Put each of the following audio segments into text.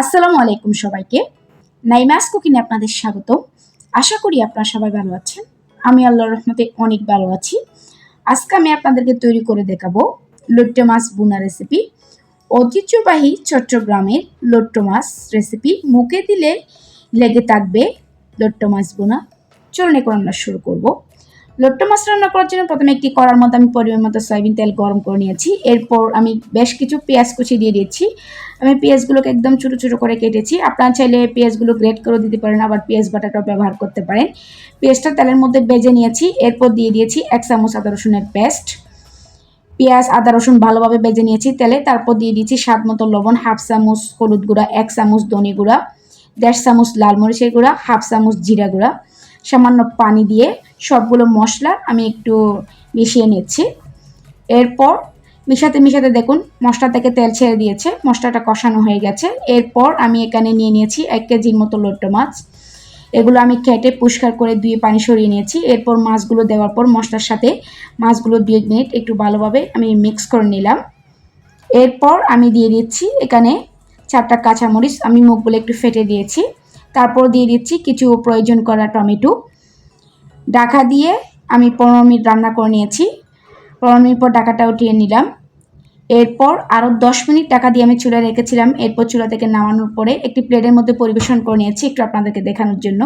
আসসালামু আলাইকুম সবাইকে। নাইমাস কুকিনে আপনাদের স্বাগত আশা করি আপনারা সবাই ভালো আছেন। আমি আল্লাহর রহমতে অনেক ভালো আছি। আজকে আমি আপনাদেরকে তৈরি করে দেখাবো লোট্টে মাছ বুনা রেসিপি ঐতিহ্যবাহী চট্টগ্রামের লোট্টো মাছ রেসিপি মুখে দিলে লেগে থাকবে লোট্টো মাছ বোনা চলুন এখন আমরা শুরু করব। লোট্টো মাছ রান্না করার জন্য প্রথমে একটি করার মধ্যে আমি পরিমাণ মতো সয়াবিন তেল গরম করে নিয়েছি। এরপর আমি বেশ কিছু পেঁয়াজ কুচি দিয়ে দিয়েছি। আমি পেঁয়াজগুলোকে একদম ছোটো ছোটো করে কেটেছি। আপনারা চাইলে পেঁয়াজগুলো গ্রেট করে দিতে পারেন, আবার পেঁয়াজ বাটাটাও ব্যবহার করতে পারেন। পেঁয়াজটা তেলের মধ্যে বেজে নিয়েছি। এরপর দিয়ে দিয়েছি এক চামচ আদা রসুনের পেস্ট। পেঁয়াজ, আদা, রসুন ভালোভাবে বেজে নিয়েছি তেলে। তারপর দিয়ে দিয়েছি স্বাদ মতো লবণ, হাফ চামচ হলুদ গুঁড়া, এক চামচ ধনে গুঁড়া, দেড় চামচ লাল মরিচের গুঁড়া, হাফ চামচ জিরা গুঁড়া। সামান্য পানি দিয়ে সবগুলো মশলা আমি একটু মিশিয়ে নিচ্ছি। এরপর মিশাতে মিশাতে দেখুন মশলা থেকে তেল ছেড়ে দিয়েছে, মশলাটা কষানো হয়ে গেছে। এরপর আমি এখানে নিয়ে নিয়েছি এক কেজির মতো লোট্টো মাছ। এগুলো আমি কেটে পরিষ্কার করে ধুয়ে পানি সরিয়ে নিয়েছি। এরপর মাছগুলো দেওয়ার পর মশলার সাথে মাছগুলো দুই মিনিট একটু ভালোভাবে আমি মিক্স করে নিলাম। এরপর আমি দিয়ে দিচ্ছি এখানে চারটা কাঁচামরিচ, আমি মুখগুলো একটু ফেটে দিয়েছি। তারপর দিয়ে দিচ্ছি কিছু প্রয়োজন করা টমেটো। ডাকা দিয়ে আমি পনেরো মিনিট রান্না করে নিয়েছি। পনেরো মিনিট পর ডাকাটা উঠিয়ে নিলাম। এরপর আরও দশ মিনিট টাকা দিয়ে আমি চুলা রেখেছিলাম। এরপর চুলা থেকে নামানোর পরে একটি প্লেটের মধ্যে পরিবেশন করে নিয়েছি একটু আপনাদেরকে দেখানোর জন্য।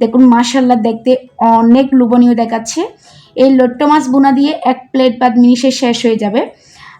দেখুন মাশাল্লাহ দেখতে অনেক লোভনীয় দেখাচ্ছে। এই লোট্টো মাছ বোনা দিয়ে এক প্লেট বাদ মিনিশে শেষ হয়ে যাবে।